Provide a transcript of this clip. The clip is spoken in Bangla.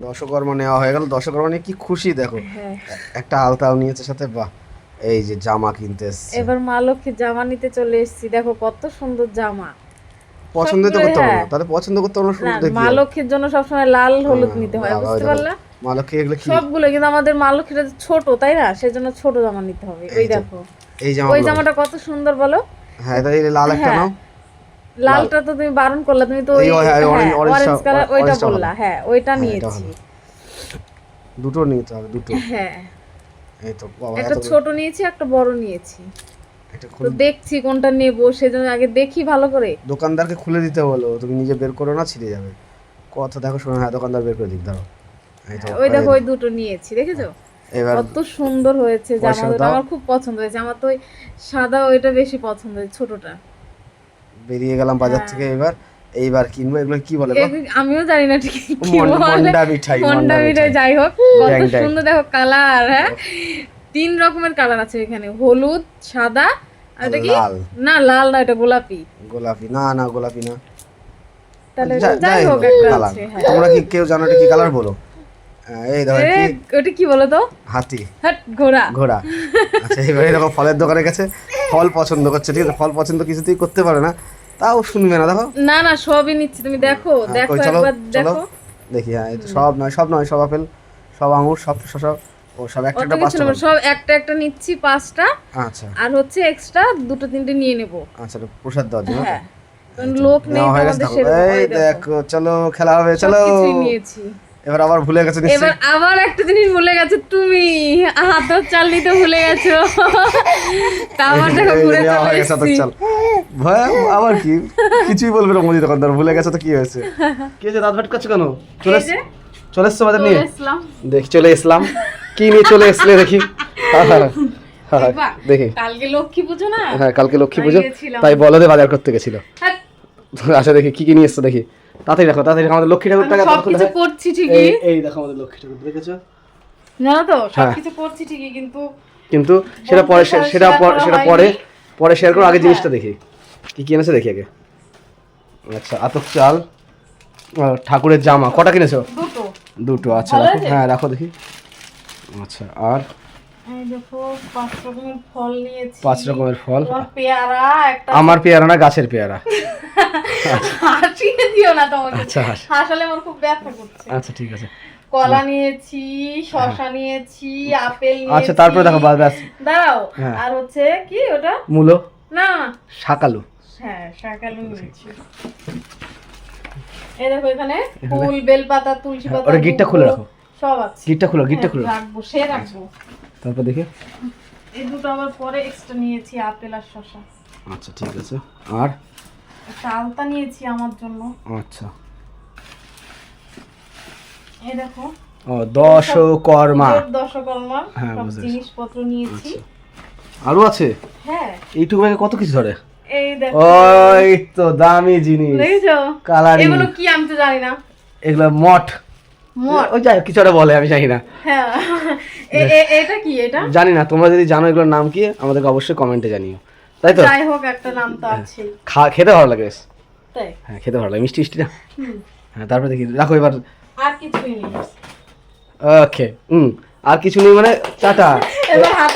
দশকর্মা নেওয়া হয়ে গেল। দশকর্মা নিয়ে কি খুশি দেখো। হ্যাঁ। একটা আলতাও নিয়েছে সাথে বাহ। এই যে জামা কিনতে এসছে। এবার মা লক্ষ্মীর জামা নিতে চলে এসেছি। দেখো কত সুন্দর জামা। পছন্দই তো করতে পারো হ্যাঁ। তাহলে পছন্দ করতে না শুরু থেকে মা লক্ষ্মীর জন্য সবসময় লাল হলুদ নিতে হয় বুঝতে দেখো, পারলা? মা লক্ষ্মী এগুলো কি? সবগুলো কিন্তু আমাদের মা লক্ষ্মীটা ছোট তাই না? সেজন্য ছোট জামা নিতে হবে। ওই এই দেখো। এই জামা ওই জামাটা কত সুন্দর বলো? হ্যাঁ এই লাল একটা হ্যাঁ। নাও। লালটা তো তুমি বারণ করলা তুমি তো ওই হ্যাঁ, অরেঞ্জ কালার ওইটা বললা হ্যাঁ ওইটা হ্যাঁ, নিয়েছি। দুটো নিতে হবে দুটো। হ্যাঁ। এই তো একটা ছোট নিয়েছি একটা বড় নিয়েছি। তো দেখছি কোনটা নেব সেজন্য আগে দেখি ভালো করে। দোকানদারকে খুলে দিতে বলো তুমি নিজে বের করো না ছিঁড়ে যাবে। কথা দেখো শোনো হ্যাঁ দোকানদার বের করে দিক দাও তো ওই দেখো ওই দুটো নিয়েছি দেখেছ? এবার কত সুন্দর হয়েছে জামা আমার খুব পছন্দ হয়েছে আমার তো ওই সাদা ওইটা বেশি পছন্দ হয়েছে ছোটটা। বেরিয়ে গেলাম বাজার হ্যাঁ। থেকে এবার এইবার কিনবো। এগুলো কি বলে আমিও জানি না ঠিক কি বলে। মন্ডা মিঠাই মন্ডা মিঠাই। যাই হোক কত। সুন্দর দেখো কালার হ্যাঁ? তিন রকমের কালার আছে এখানে হলুদ সাদা আর এটা কি? না লাল না এটা গোলাপি। গোলাপি না না গোলাপি না। তাহলে যাই হোক হোক, একটা আছে হ্যাঁ। তোমরা কি কেউ জানো এটা কি কালার বলো? এই এ, কি? ওটা কি বলো তো? হাতি। হাট ঘোড়া। ঘোড়া। আচ্ছা ফলের দোকানে গেছে ফল পছন্দ করছে ঠিক আছে? ফল পছন্দ কিছুতেই করতে পারে না। তাও শুনবে না দেখো। না না সবই নিচ্ছি তুমি দেখো হ্যাঁ, দেখো একবার দেখো। দেখি হ্যাঁ সব নয় সব নয় সব আপেল সব আঙুর সব সব ও সব একটা একটা পাঁচটা সব একটা একটা নিচ্ছি পাঁচটা। আচ্ছা। আর হচ্ছে এক্সট্রা দুটো তিনটে নিয়ে নেব। আচ্ছা প্রসাদ দাও জন্য হ্যাঁ। কারণ লোক নেই আমাদের। সেরকম এই দেখো। দেখো চলো খেলা হবে চলো। কিছু নিয়েছি। এবার আবার ভুলে গেছে এবার আবার একটা জিনিস ভুলে গেছো তুমি। হাতের চাল নিতে ভুলে গেছো। তা দেখো ঘুরে চলে গেছে হাতের এসেছি। ভয় আবার কি? কিছুই বলবে না মোদি দোকানদার ভুলে গেছে তো কি হয়েছে? কি হয়েছে দাঁত ভাট করছ কেন? চলে চলে এসছো বাজার নিয়ে? দেখি চলে এসলাম। কি নিয়ে চলে এসলে দেখি। দেখি। কালকে লক্ষ্মী পুজো না? হ্যাঁ কালকে লক্ষ্মী তাই পুজো। তাই বলদে বাজার করতে গেছিল। হ্যাঁ, আচ্ছা দেখি কি কি নিয়ে এসছো দেখি। তাড়াতাড়ি দেখো তাড়াতাড়ি আমাদের লক্ষ্মী ঠাকুর টাকা সবকিছু করছি ঠিকই। এই দেখো আমাদের লক্ষ্মী ঠাকুর দেখেছ? জানো তো হ্যাঁ। সবকিছু করছি ঠিকই কিন্তু কিন্তু সেটা পরে সেটা সেটা পরে পরে শেয়ার করো আগে হ্যাঁ। জিনিসটা দেখি। কি কি এনেছে দেখি আগে। আচ্ছা আতক চাল ঠাকুরের জামা। কটা কিনেছো? দুটো। দুটো আচ্ছা রাখো। হ্যাঁ রাখো দেখি। আচ্ছা আর? পাঁচ রকমের ফল নিয়েছি। পাঁচ রকমের ফল। পেয়ারা আমার পেয়ারা না গাছের পেয়ারা। হাসিয়ে দিও না তোমাকে। আচ্ছা হাসালে আমার খুব ব্যথা করছে। আচ্ছা ঠিক আছে। কলা নিয়েছি শসা নিয়েছি আপেল নিয়েছি। আচ্ছা তারপরে দেখো বাস দাঁড়াও। হ্যাঁ। আর হচ্ছে কি ওটা? মূলো? না। শাকালু। হ্যাঁ শাকালু নিয়েছি। এই দেখো এখানে ফুল বেলপাতা তুলসী পাতা ওটা গিটটা খুলে রাখো। সব আছে। গিটটা খুলো গিটটা হ্যাঁ, খুলো। রাখব সে রাখব। তারপর দেখি। এই দুটো আবার পরে এক্সট্রা নিয়েছি আপেল আর শসা। আচ্ছা ঠিক আছে। আর? একটা আলতা নিয়েছি আমার জন্য। আচ্ছা। এই দেখো। ও দশকর্মা। পুজোর দশকর্মার হ্যাঁ, সব জিনিসপত্র নিয়েছি। আরও আছে? হ্যাঁ। এইটুকু ব্যাগে কত কিছু ধরে? এই দেখো। ওই তো দামি জিনিস। দেখেছ? কালারিং। এগুলো কি আমি তো জানি না। এগুলো মঠ। ওই যাই কিছু একটা বলে আমি জানি না। হ্যাঁ। এটা কি এটা? জানি না তোমরা যদি জানো এগুলোর নাম কি আমাদেরকে অবশ্যই কমেন্টে জানিও। তাই তো? যাই হোক একটা নাম তো আছে খা খেতে ভালো লাগে বেশ। তাই? হ্যাঁ খেতে ভালো লাগে। মিষ্টি মিষ্টি না? হ্যাঁ তারপরে দেখি। রাখো এবার। আর কিছুই নেই। ওকে হুম। আর কিছু নেই মানে টাটা।